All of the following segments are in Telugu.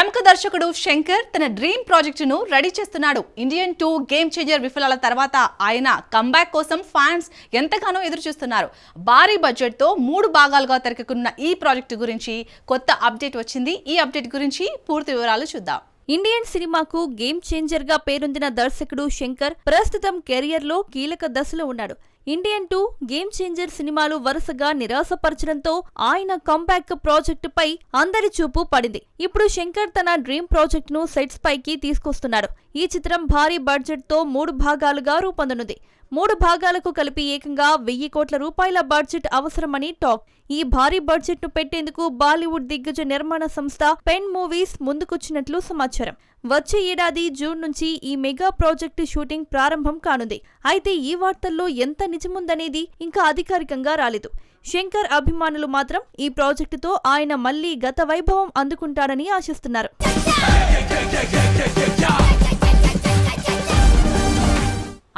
ప్రముఖ దర్శకుడు శంకర్ తన డ్రీమ్ ప్రాజెక్టును రెడీ చేస్తున్నాడు. ఇండియన్ టూ గేమ్ చేంజర్ విఫలాల తర్వాత ఆయన కంబ్యాక్ కోసం ఫ్యాన్స్ ఎంతగానో ఎదురు చూస్తున్నారు భారీ బడ్జెట్తో మూడు భాగాలుగా తెరకెక్కున్న ఈ ప్రాజెక్టు గురించి కొత్త అప్డేట్ వచ్చింది. ఈ అప్డేట్ గురించి పూర్తి వివరాలు చూద్దాం. ఇండియన్ సినిమాకు గేమ్ చేంజర్గా పేరొందిన దర్శకుడు శంకర్ ప్రస్తుతం కెరియర్లో కీలక దశలో ఉన్నాడు. ఇండియన్ టూ గేమ్ చేంజర్ సినిమాలు వరుసగా నిరాశపరచడంతో ఆయన కంబ్యాక్ ప్రాజెక్టుపై అందరి చూపు పడింది. ఇప్పుడు శంకర్ తన డ్రీమ్ ప్రాజెక్ట్ను సెట్స్ పైకి తీసుకొస్తున్నాడు. ఈ చిత్రం భారీ బడ్జెట్తో మూడు భాగాలుగా రూపొందనుంది. మూడు భాగాలకు కలిపి ఏకంగా వెయ్యి కోట్ల రూపాయల బడ్జెట్ అవసరమని టాక్. ఈ భారీ బడ్జెట్ను పెట్టేందుకు బాలీవుడ్ దిగ్గజ నిర్మాణ సంస్థ పెన్ మూవీస్ ముందుకొచ్చినట్లు సమాచారం. వచ్చే ఏడాది జూన్ నుంచి ఈ మెగా ప్రాజెక్టు షూటింగ్ ప్రారంభం కానుంది. అయితే ఈ వార్తల్లో ఎంత నిజముందనేది ఇంకా అధికారికంగా రాలేదు. శంకర్ అభిమానులు మాత్రం ఈ ప్రాజెక్టుతో ఆయన మళ్ళీ గత వైభవం అందుకుంటాడని ఆశిస్తున్నారు.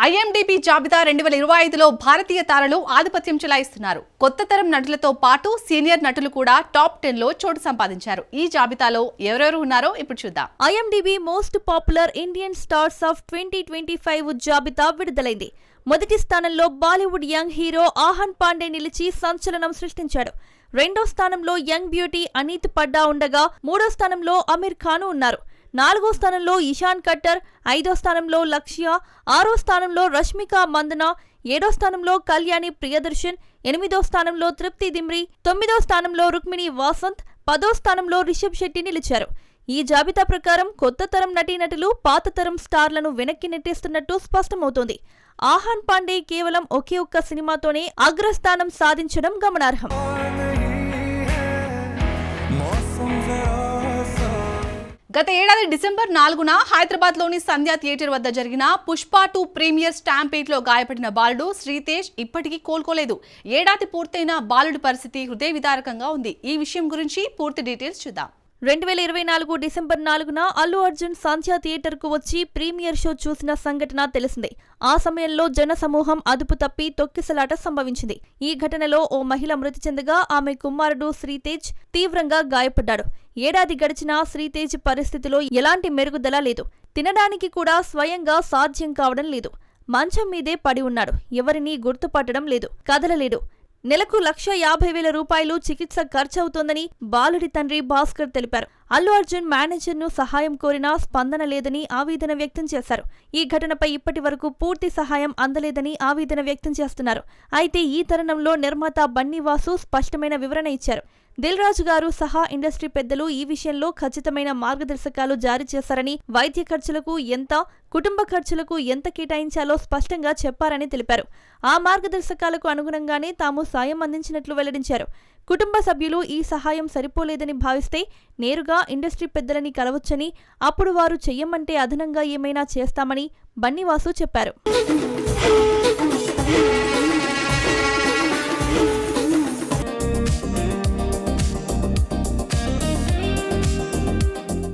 ఐఎండిబి జాబితా రెండు వేల ఇరవై ఐదులో భారతీయ తారలు ఆధిపత్యం చెలాయిస్తున్నారు. కొత్త తరం నటులతో పాటు సీనియర్ నటులు కూడా టాప్ టెన్లో చోటు సంపాదించారు. ఈ జాబితాలో ఎవరెవరు ఉన్నారో ఇప్పుడు చూద్దాం. IMDb most popular Indian stars of twenty twenty five జాబితా విడుదలైంది. మొదటి స్థానంలో బాలీవుడ్ యంగ్ హీరో ఆహన్ పాండే నిలిచి సంచలనం సృష్టించాడు. రెండో స్థానంలో యంగ్ బ్యూటీ అనీత్ పడ్డా ఉండగా మూడో స్థానంలో అమీర్ ఖాన్ ఉన్నారు. నాలుగో స్థానంలో ఇషాన్ కట్టర్ ఐదో స్థానంలో లక్ష్య ఆరో స్థానంలో రష్మిక మందన ఏడో స్థానంలో కళ్యాణి ప్రియదర్శన్ ఎనిమిదో స్థానంలో తృప్తి దిమ్రి తొమ్మిదో స్థానంలో రుక్మిణి వాసంత్ పదో స్థానంలో రిషబ్ శెట్టి నిలిచారు. ఈ జాబితా ప్రకారం కొత్త తరం నటీనటులు పాత తరం స్టార్లను వెనక్కి నెట్టేస్తున్నట్టు స్పష్టమవుతోంది. ఆహాన్ పాండే కేవలం ఒకే ఒక్క సినిమాతోనే అగ్రస్థానం సాధించడం గమనార్హం. గత ఏడాది డిసెంబర్ నాలుగున హైదరాబాద్లోని సంధ్యా థియేటర్ వద్ద జరిగిన పుష్ప టూ ప్రీమియర్ స్టాంపేట్లో గాయపడిన బాలుడు శ్రీతేజ్ ఇప్పటికీ కోలుకోలేదు. ఏడాది పూర్తయిన బాలుడి పరిస్థితి హృదయ విదారకంగా ఉంది. ఈ విషయం గురించి పూర్తి డీటెయిల్స్ చూద్దాం. రెండు వేల ఇరవై నాలుగు డిసెంబర్ నాలుగున అల్లు అర్జున్ సంధ్యా థియేటర్కు వచ్చి ప్రీమియర్ షో చూసిన సంఘటన తెలిసిందే. ఆ సమయంలో జన సమూహం అదుపు తప్పి తొక్కిసలాట సంభవించింది. ఈ ఘటనలో ఓ మహిళ మృతి చెందగా ఆమె కుమారుడు శ్రీతేజ్ తీవ్రంగా గాయపడ్డాడు. ఏడాది గడిచినా శ్రీతేజ్ పరిస్థితిలో ఎలాంటి మెరుగుదల లేదు. తినడానికి కూడా స్వయంగా సాధ్యం కావడం లేదు. మంచం మీదే పడి ఉన్నాడు. ఎవరినీ గుర్తుపట్టడం లేదు. కదలలేడు. నెలకు లక్ష యాభై వేల రూపాయలు చికిత్స ఖర్చవుతోందని బాలుడి తండ్రి భాస్కర్ తెలిపారు. అల్లు అర్జున్ మేనేజర్ను సహాయం కోరినా స్పందన లేదని ఆవేదన వ్యక్తం చేశారు. ఈ ఘటనపై ఇప్పటి వరకు పూర్తి సహాయం అందలేదని ఆవేదన వ్యక్తం చేస్తున్నారు. అయితే ఈ తరుణంలో నిర్మాత బన్నీవాసు స్పష్టమైన వివరణ ఇచ్చారు. రాజు గారు సహా ఇండస్ట్రీ పెద్దలు ఈ విషయంలో ఖచ్చితమైన మార్గదర్శకాలు జారీ చేశారని వైద్య ఖర్చులకు ఎంత కుటుంబ ఖర్చులకు ఎంత కేటాయించాలో స్పష్టంగా చెప్పారని తెలిపారు. ఆ మార్గదర్శకాలకు అనుగుణంగానే తాము సాయం అందించినట్లు వెల్లడించారు. కుటుంబ సభ్యులు ఈ సహాయం సరిపోలేదని భావిస్తే నేరుగా ఇండస్ట్రీ పెద్దలని కలవచ్చని అప్పుడు వారు చెయ్యమంటే అదనంగా ఏమైనా చేస్తామని బన్నివాసు చెప్పారు.